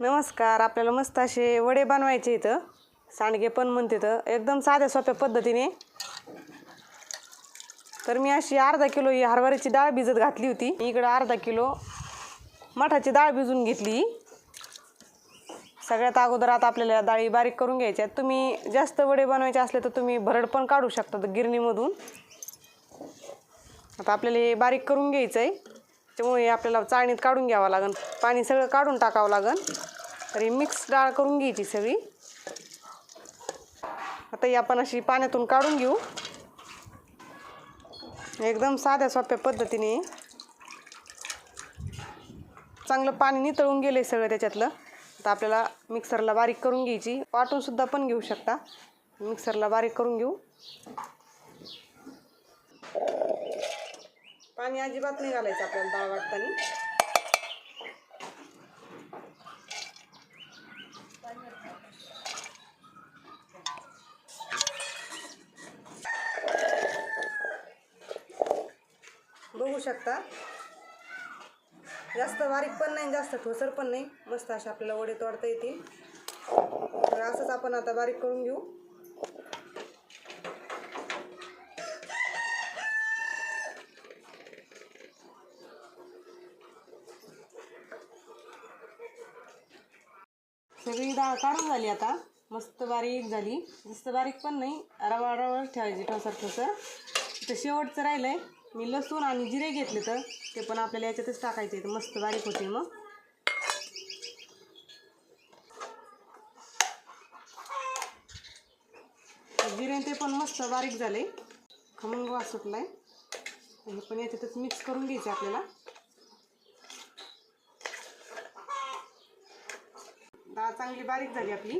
नमस्कार आपल्याला मस्त असे वडे बनवायचे इथं. सांडगे पण म्हणते तर एकदम साध्या सोप्या पद्धतीने. तर मी अशी अर्धा किलो ही हरभऱ्याची डाळ भिजत घातली होती. इकडं अर्धा किलो मठाची डाळ भिजून घेतली. सगळ्यात अगोदर आता आपल्याला डाळी बारीक करून घ्यायच्या आहेत. तुम्ही जास्त वडे बनवायचे असले तर तुम्ही भरड पण काढू शकता गिरणीमधून. आता आपल्याला हे बारीक करून घ्यायचं आहे त्यामुळे आपल्याला चाळणीत काढून घ्यावं लागेल पाणी सगळं काढून टाकावं लागेल तरी मिक्स डाळ करून घ्यायची सगळी. आता ही आपण अशी पाण्यातून काढून घेऊ. एकदम साध्या सोप्या पद्धतीने. चांगलं पाणी नितळून गेलं आहे सगळं त्याच्यातलं. आता आपल्याला मिक्सरला बारीक करून घ्यायची. वाटूनसुद्धा पण घेऊ शकता. मिक्सरला बारीक करून घेऊ. पाणी अजिबात नाही घालायचं आपल्याला डाळ वाटताना. बघू शकता. जास्त बारीक पण नाही जास्त ठोसर पण नाही. मस्त असे आपल्याला वडे तोडता येतील. तर असंच आपण आता बारीक करून घेऊ. सगळी डाळ काढून झाली आता. मस्त बारीक झाली. जास्त बारीक पण नाही रवा रवा ठेवायची ठोसर ठोसर तर शेवटचं राहिलं आहे मी लसूण आणि जिरे घेतले तर ते पण आपल्याला याच्यातच टाकायचे तर मस्त बारीक होते मग. जिरे ते पण मस्त बारीक झाले. खमंग वास आहे हे पण याच्यातच मिक्स करून घ्यायचे आपल्याला. डाळ चांगली बारीक झाली आपली.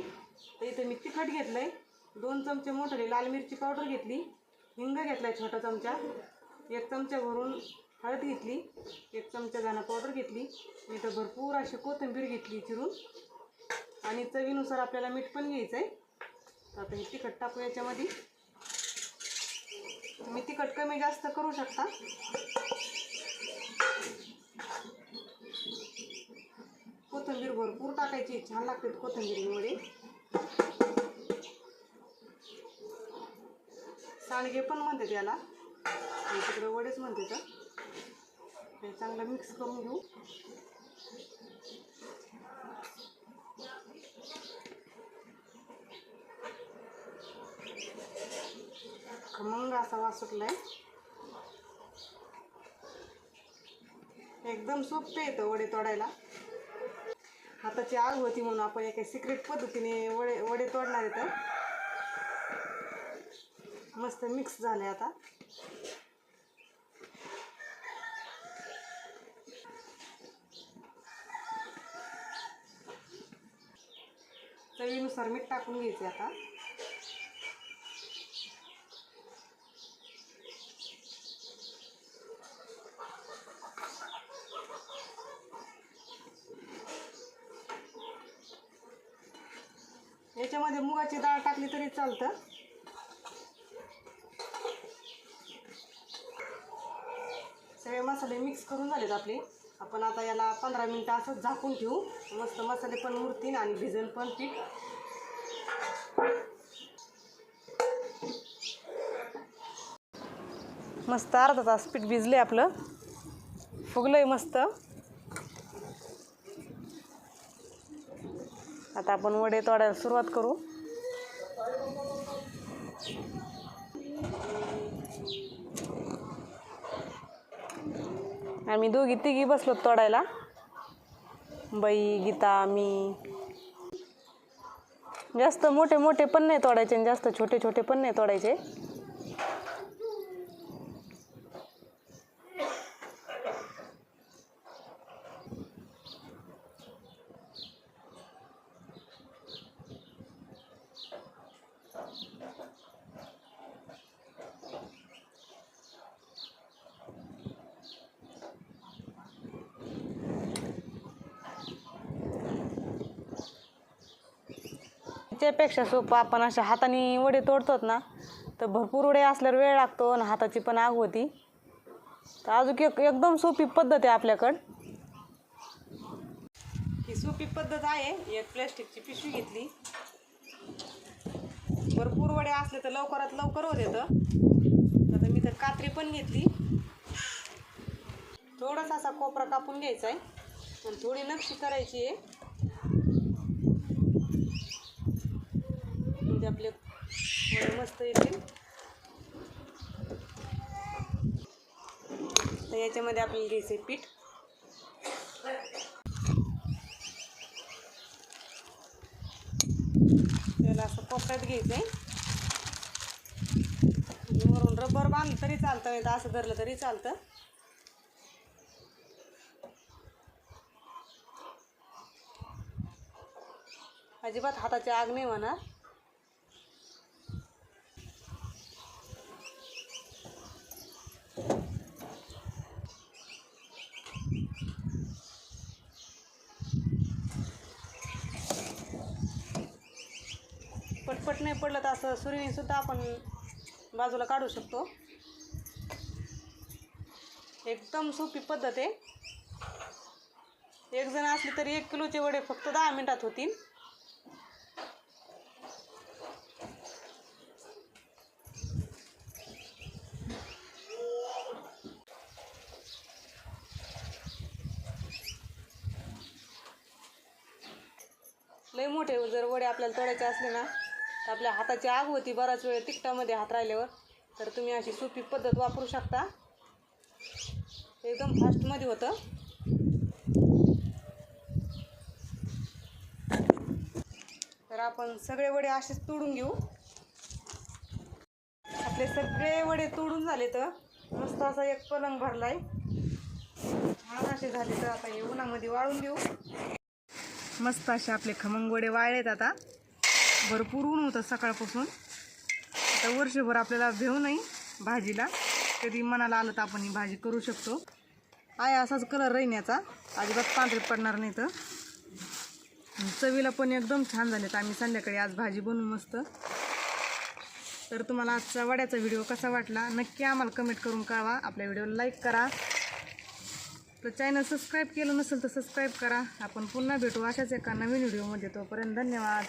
तर इथे मी तिखट घेतलंय. दोन चमचे मोठे लाल मिरची पावडर घेतली. हिंग घेतलाय छोटा चमचा. एक चमचा भरून हळद घेतली. एक चमचा दाणा पावडर घेतली. इथं भरपूर अशी कोथिंबीर घेतली चिरून. आणि चवीनुसार आपल्याला मीठ पण घ्यायचं आहे तर आता हे तिखट टाकू याच्यामध्ये. तुम्ही तिखट कमी जास्त करू शकता. कोथिंबीर भरपूर टाकायची. छान लागते कोथिंबीरमुळे. सांडगे पण म्हणते त्याला तिकडे वडेच म्हणते तर हे चांगलं मिक्स करून घेऊ. खमंग असा वास सुटलाय एकदम सोपे येतं वडे तोडायला. हाताची आग होती म्हणून आपण एका सिक्रेट पद्धतीने वडे वडे तोडणार आहेत मस्त मिक्स झाले आता. चवीनुसार मीठ टाकून घ्यायचे आता. याच्यामध्ये मुगाची डाळ टाकली तरी चालतं. सगळे मसाले मिक्स करून झालेत आपले. आपण आता याला पंधरा मिनटं असं झाकून ठेवू. मस्त मसाले पण मुरतील आणि भिजल पण पीठ. मस्त अर्धा तास पीठ भिजले आपलं. फुगलंय मस्त. आता आपण वडे तोडायला सुरुवात करू. आम्ही दोघी तिघी बसलो तोडायला. बाई गीता मी. जास्त मोठे मोठे पण नाही तोडायचे आणि जास्त छोटे छोटे पण नाही तोडायचे. त्यापेक्षा सोपं आपण अशा हाताने वडे तोडतोत ना तर भरपूर वडे असल्यावर वेळ लागतो आणि हाताची पण आग होती. तर अजून एक एकदम सोपी पद्धत आहे आपल्याकडं. ही सोपी पद्धत आहे. एक प्लॅस्टिकची पिशवी घेतली. भरपूर वडे असले तर लवकरात लवकर होत येतं. आता मी तर कात्री पण घेतली. थोडासा असा कोपरा कापून घ्यायचा आहे. आणि थोडी नक्षी करायची आहे म्हणजे आपले वडे मस्त येतील. तर याच्यामध्ये आपल्याला घ्यायचं आहे पीठ. त्याला असं कोपऱ्यात घ्यायचं आहे म्हणजे वरून रबर बांधलं तरी चालतं नाही तर असं धरलं तरी चालतं. अजिबात हाताची आग नाही होणार. पटपट नाही पडलं तर असं सुरीने सुद्धा आपण बाजूला काढू शकतो. एकदम सोपी पद्धत आहे. एक जण असले तरी एक किलोचे वडे फक्त दहा मिनिटात होतील. लय मोठे जर वडे आपल्याला तोडायचे असले ना आपल्या हाताची आग होती बराच वेळ तिखटामध्ये हात राहिल्यावर. तर तुम्ही अशी सोपी पद्धत वापरू शकता. एकदम फास्टमध्ये होतं. तर आपण सगळे वडे असेच तोडून घेऊ. आपले सगळे वडे तोडून झाले तर मस्त असा एक पलंग भरलाय. आहे असे झाले तर आता हे उन्हामध्ये वाळून घेऊ. मस्त असे आपले खमंग वडे वाळलेत आता. भरपूर ऊन होतं सकाळपासून. आता वर्षभर आपल्याला भेऊ नाही भाजीला. कधी मनाला आलं तर आपण ही भाजी करू शकतो. आहे असाच कलर राहीन याचा अजिबात पांढरे पडणार नाही तर चवीला पण एकदम छान झालेत. आम्ही संध्याकाळी आज भाजी बनवू मस्त. तर तुम्हाला आजचा वड्याचा व्हिडिओ कसा वाटला? नक्की आम्हाला कमेंट करून कळवा. आपल्या व्हिडिओला लाईक करा. तर चॅनल सबस्क्राईब केलं नसेल तर सबस्क्राईब करा. आपण पुन्हा भेटू अशाच एका नवीन व्हिडिओमध्ये तोपर्यंत धन्यवाद.